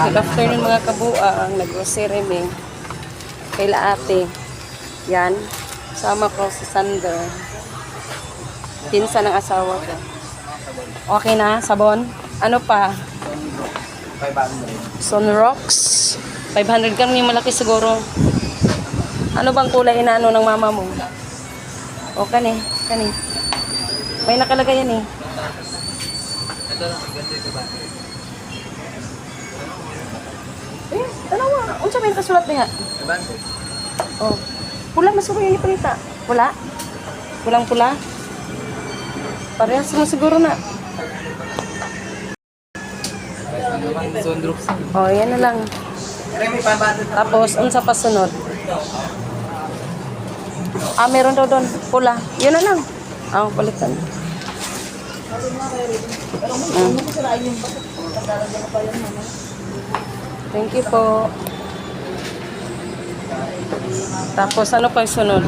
good afternoon mga kabuang. Nag-grocery me. Kaila ate. Yan. Sama ko si Sander. Pinsa ng asawa ko. Okay na? Sabon? Ano pa? 500. Sunrocks. 500 ka yung malaki siguro. Ano bang kulay inaano ng mama mo? O kani, kani. May nakalagay yan eh. Ito lang, ganito yung dalawa. Unsa may kasulat niya? 500. Oh. Pula masuro yung ipalita. Pula? Pulang pula? Parehas mo siguro na. Oh, yan na lang. Pero may 500 na. Tapos, unsa pa sunod? Ah, meron daw doon. Pula. Yun na lang. Ah, palitan. Mm. Thank you po. Tapos, ano pa yung sunod?